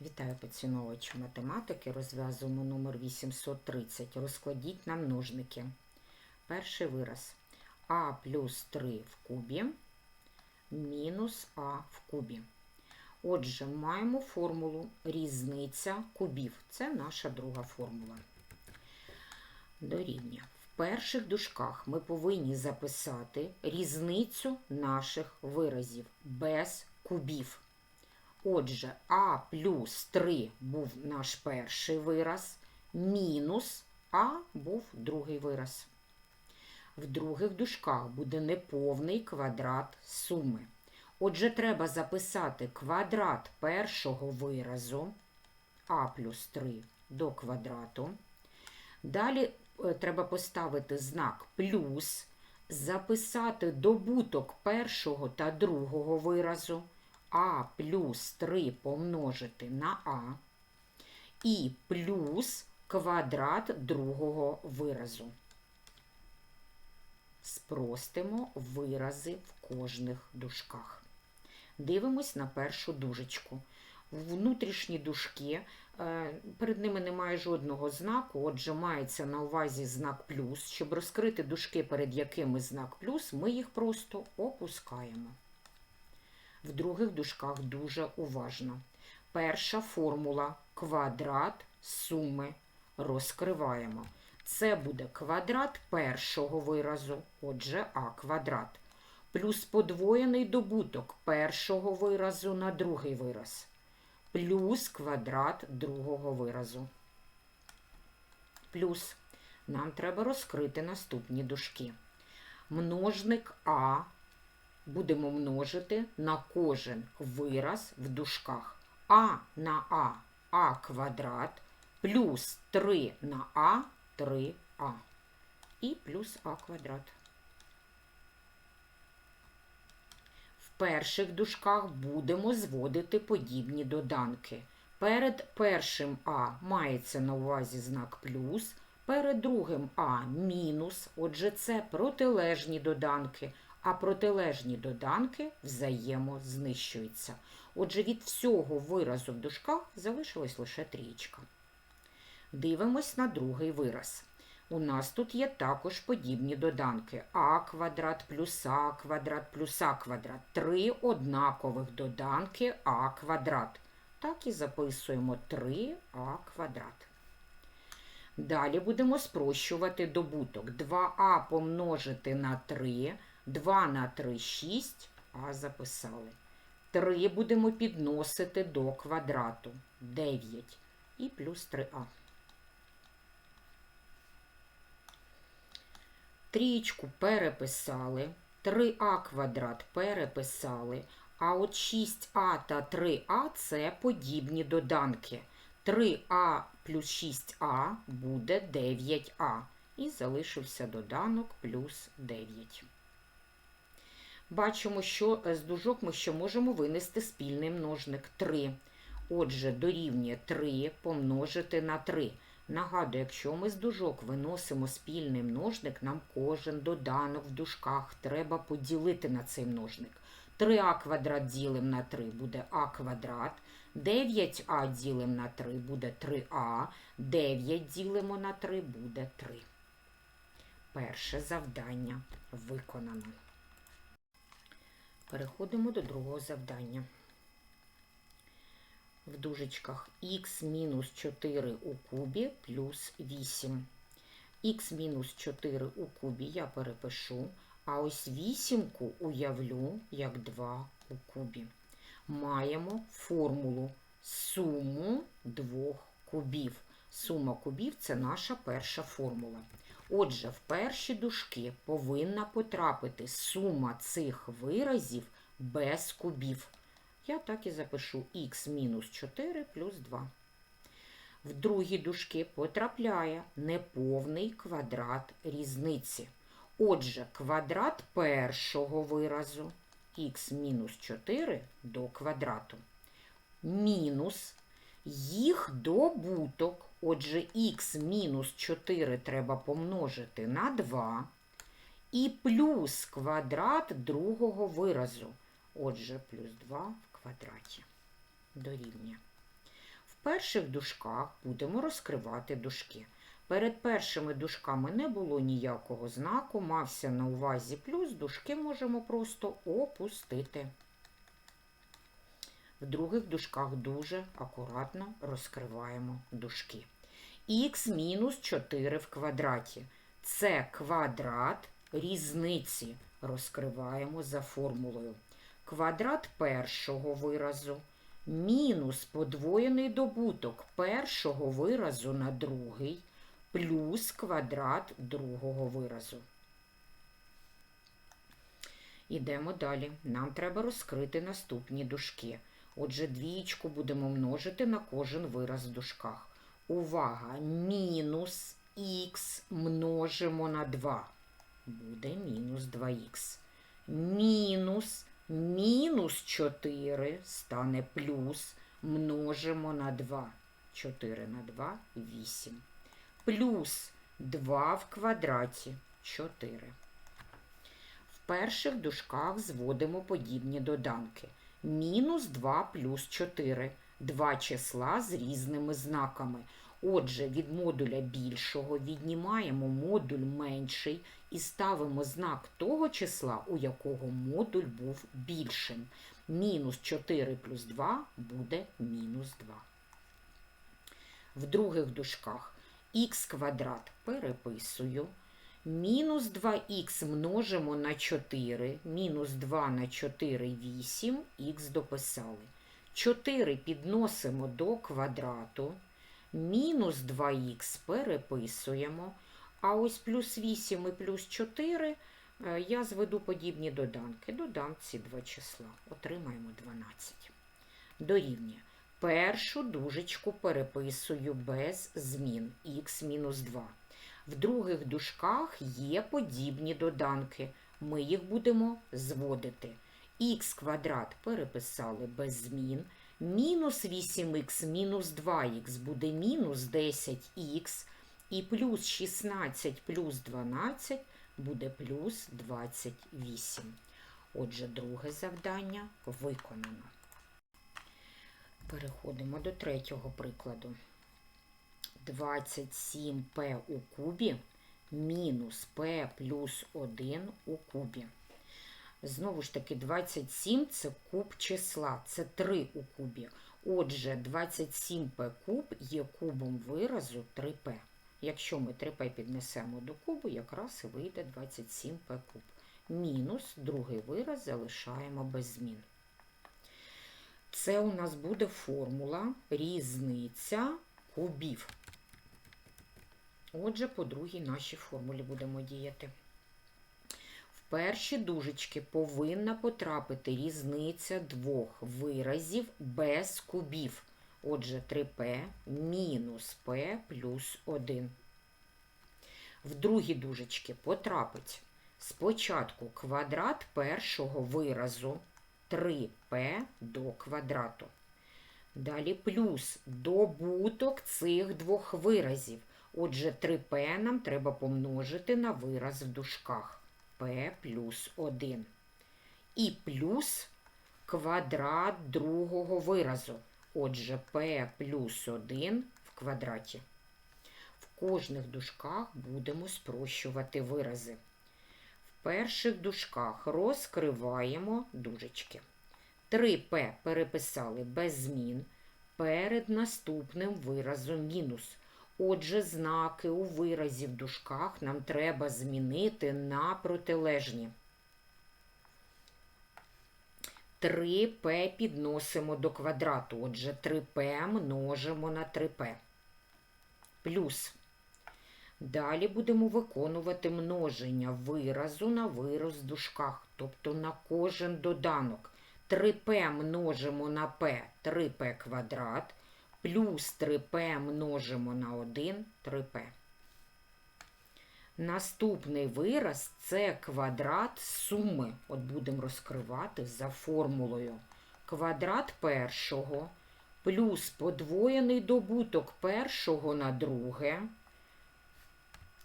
Вітаю поціновувачі математики. Розв'язуємо номер 830. Розкладіть на множники. Перший вираз. А плюс 3 в кубі мінус А в кубі. Отже, маємо формулу різниця кубів. Це наша друга формула. Дорівнює. В перших дужках ми повинні записати різницю наших виразів без кубів. Отже, А плюс 3 був наш перший вираз, мінус А був другий вираз. В других дужках буде неповний квадрат суми. Отже, треба записати квадрат першого виразу А плюс 3 до квадрату. Далі е, треба поставити знак плюс, записати добуток першого та другого виразу. А плюс 3 помножити на А і плюс квадрат другого виразу. Спростимо вирази в кожних дужках. Дивимось на першу дужечку. Внутрішні дужки, е, перед ними немає жодного знаку, отже, мається на увазі знак плюс. Щоб розкрити дужки, перед якими знак плюс, ми їх просто опускаємо. В других дужках дуже уважно. Перша формула квадрат суми розкриваємо. Це буде квадрат першого виразу, отже, а квадрат, плюс подвоєний добуток першого виразу на другий вираз, плюс квадрат другого виразу. Плюс нам треба розкрити наступні дужки. Множник А будемо множити на кожен вираз в дужках. А на А А квадрат плюс 3 на А 3А і плюс А квадрат. В перших дужках будемо зводити подібні доданки. Перед першим А мається на увазі знак плюс, перед другим А мінус, отже, це протилежні доданки а протилежні доданки взаємознищуються. Отже, від всього виразу в дужках залишилась лише трієчка. Дивимось на другий вираз. У нас тут є також подібні доданки а квадрат плюс а квадрат плюс а квадрат. Три однакових доданки а квадрат. Так і записуємо 3а квадрат. Далі будемо спрощувати добуток. 2а помножити на 3 2 на 3 6, а записали. 3 будемо підносити до квадрату. 9 і плюс 3а. Трієчку переписали. 3а квадрат переписали. А от 6а та 3а це подібні доданки. 3а плюс 6а буде 9а. І залишився доданок плюс 9. Бачимо, що з дужок ми ще можемо винести спільний множник 3. Отже, дорівнює 3 помножити на 3. Нагадую, якщо ми з дужок виносимо спільний множник, нам кожен доданок в дужках треба поділити на цей множник. 3а квадрат ділимо на 3 буде а квадрат. 9а ділимо на 3 буде 3а. 9 ділимо на 3 буде 3. Перше завдання виконано. Переходимо до другого завдання. В дужечках х мінус 4 у кубі плюс 8. х мінус 4 у кубі я перепишу, а ось вісімку уявлю як 2 у кубі. Маємо формулу суму двох кубів. Сума кубів це наша перша формула. Отже, в перші дужки повинна потрапити сума цих виразів без кубів. Я так і запишу х мінус 4 плюс 2. В другі дужки потрапляє неповний квадрат різниці. Отже, квадрат першого виразу х мінус 4 до квадрату. Мінус їх добуток Отже, х мінус 4 треба помножити на 2 і плюс квадрат другого виразу. Отже, плюс 2 в квадраті. Дорівнює. перших дужках будемо розкривати дужки. Перед першими дужками не було ніякого знаку, мався на увазі плюс, дужки можемо просто опустити. В других дужках дуже акуратно розкриваємо дужки. Х мінус 4 в квадраті. Це квадрат різниці. Розкриваємо за формулою. Квадрат першого виразу мінус подвоєний добуток першого виразу на другий плюс квадрат другого виразу. Ідемо далі. Нам треба розкрити наступні дужки. Отже, двієчку будемо множити на кожен вираз в дужках. Увага! Мінус х множимо на 2. Буде мінус 2х. Мінус мінус 4 стане плюс множимо на 2. 4 на 2 – 8. Плюс 2 в квадраті 4. В перших дужках зводимо подібні доданки. Мінус 2 плюс 4. Два числа з різними знаками. Отже, від модуля більшого віднімаємо модуль менший і ставимо знак того числа, у якого модуль був більшим. Мінус 4 плюс 2 буде мінус 2. В других дужках х квадрат переписую. Мінус 2х множимо на 4, мінус 2 на 4 – 8, х дописали. 4 підносимо до квадрату, мінус 2х переписуємо, а ось плюс 8 і плюс 4 е, я зведу подібні доданки. Додам ці два числа. Отримаємо 12. Дорівнює. Першу дужечку переписую без змін х мінус 2. В других дужках є подібні доданки. Ми їх будемо зводити. Х квадрат переписали без змін. Мінус 8х мінус 2х буде мінус 10х. І плюс 16 плюс 12 буде плюс 28. Отже, друге завдання виконано. Переходимо до третього прикладу. 27p у кубі мінус p плюс 1 у кубі. Знову ж таки, 27 це куб числа, це 3 у кубі. Отже, 27p куб є кубом виразу 3p. Якщо ми 3p піднесемо до кубу, якраз і вийде 27p куб. Мінус другий вираз залишаємо без змін. Це у нас буде формула різниця кубів. Отже, по другій нашій формулі будемо діяти. В перші дужечки повинна потрапити різниця двох виразів без кубів. Отже, 3p мінус p плюс 1. В другі дужечки потрапить спочатку квадрат першого виразу 3p до квадрату. Далі плюс добуток цих двох виразів. Отже, 3p нам треба помножити на вираз в дужках p плюс 1. І плюс квадрат другого виразу. Отже, p плюс 1 в квадраті. В кожних дужках будемо спрощувати вирази. В перших дужках розкриваємо дужечки. 3p переписали без змін перед наступним виразом мінус. Отже, знаки у виразі в дужках нам треба змінити на протилежні. 3p підносимо до квадрату. Отже, 3p множимо на 3p. Плюс. Далі будемо виконувати множення виразу на вираз в дужках, тобто на кожен доданок. 3p множимо на p 3p квадрат, плюс 3p множимо на 1 3p. Наступний вираз це квадрат суми. От будемо розкривати за формулою. Квадрат першого плюс подвоєний добуток першого на друге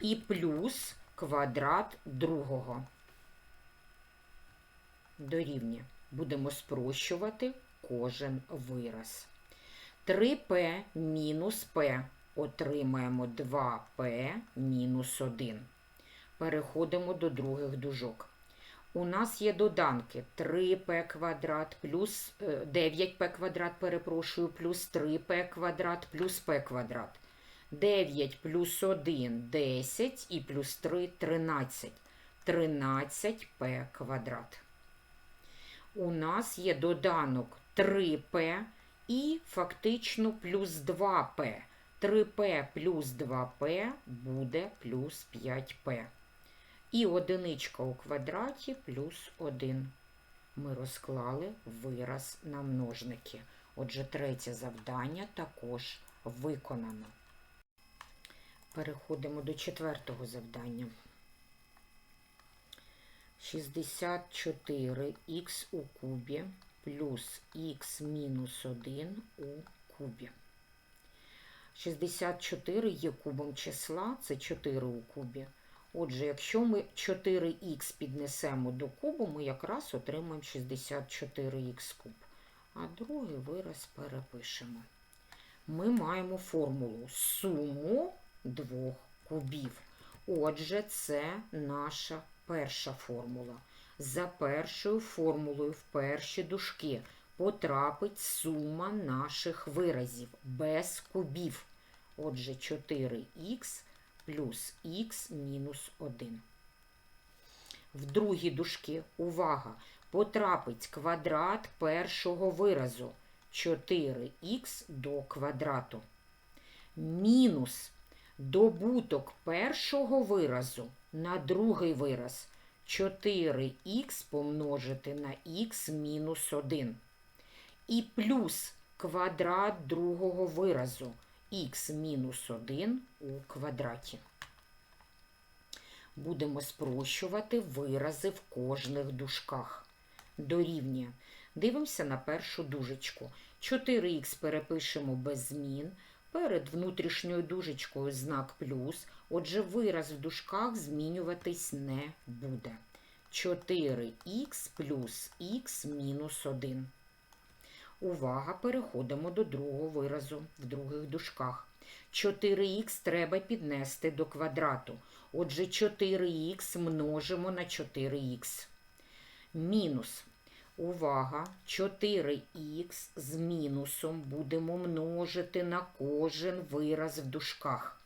і плюс квадрат другого. Дорівнює. Будемо спрощувати кожен вираз. 3p мінус p. Отримаємо 2p мінус 1. Переходимо до других дужок. У нас є доданки 3p квадрат плюс е, 9p квадрат, перепрошую, плюс 3p квадрат плюс p квадрат. 9 плюс 1 – 10 і плюс 3 – 13. 13p квадрат. У нас є доданок 3p і фактично плюс 2p. 3p плюс 2p буде плюс 5p. І одиничка у квадраті плюс 1. Ми розклали вираз на множники. Отже, третє завдання також виконано. Переходимо до четвертого завдання. 64х у кубі плюс х мінус 1 у кубі. 64 є кубом числа, це 4 у кубі. Отже, якщо ми 4х піднесемо до кубу, ми якраз отримаємо 64х куб. А другий вираз перепишемо. Ми маємо формулу суму двох кубів. Отже, це наша перша формула. За першою формулою в перші дужки потрапить сума наших виразів без кубів. Отже, 4х плюс х мінус 1. В другі дужки, увага, потрапить квадрат першого виразу 4х до квадрату. Мінус добуток першого виразу на другий вираз 4х помножити на х мінус 1. І плюс квадрат другого виразу х мінус 1 у квадраті. Будемо спрощувати вирази в кожних дужках. Дорівнює. Дивимося на першу дужечку. 4х перепишемо без змін. Перед внутрішньою дужечкою знак плюс. Отже, вираз в дужках змінюватись не буде. 4х плюс х мінус 1. Увага, переходимо до другого виразу в других дужках. 4х треба піднести до квадрату. Отже, 4х множимо на 4х. Мінус. Увага, 4х з мінусом будемо множити на кожен вираз в дужках.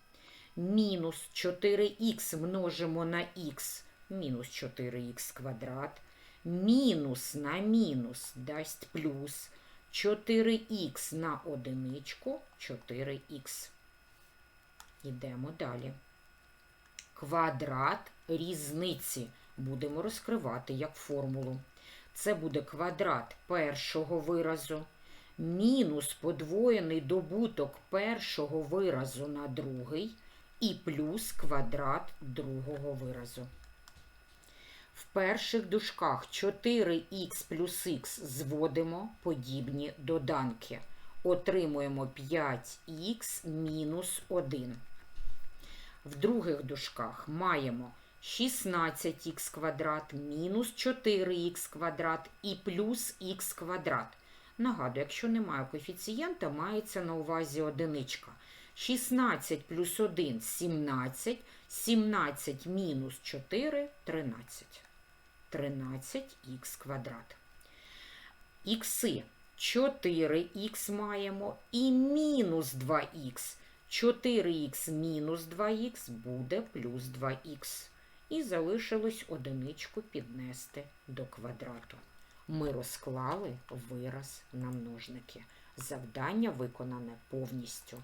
Мінус 4х множимо на х, мінус 4х квадрат. Мінус на мінус дасть плюс 4х на одиничку 4х. Йдемо далі. Квадрат різниці будемо розкривати як формулу. Це буде квадрат першого виразу, мінус подвоєний добуток першого виразу на другий і плюс квадрат другого виразу. В перших дужках 4х плюс х зводимо подібні доданки. Отримуємо 5х мінус 1. В других дужках маємо 16х квадрат мінус 4х квадрат і плюс х квадрат. Нагадую, якщо немає коефіцієнта, мається на увазі одиничка. 16 плюс 1 – 17, 17 мінус 4 – 13. 13х квадрат. Ікси 4х маємо і мінус 2х. 4х мінус 2х буде плюс 2х. І залишилось одиничку піднести до квадрату. Ми розклали вираз на множники. Завдання виконане повністю.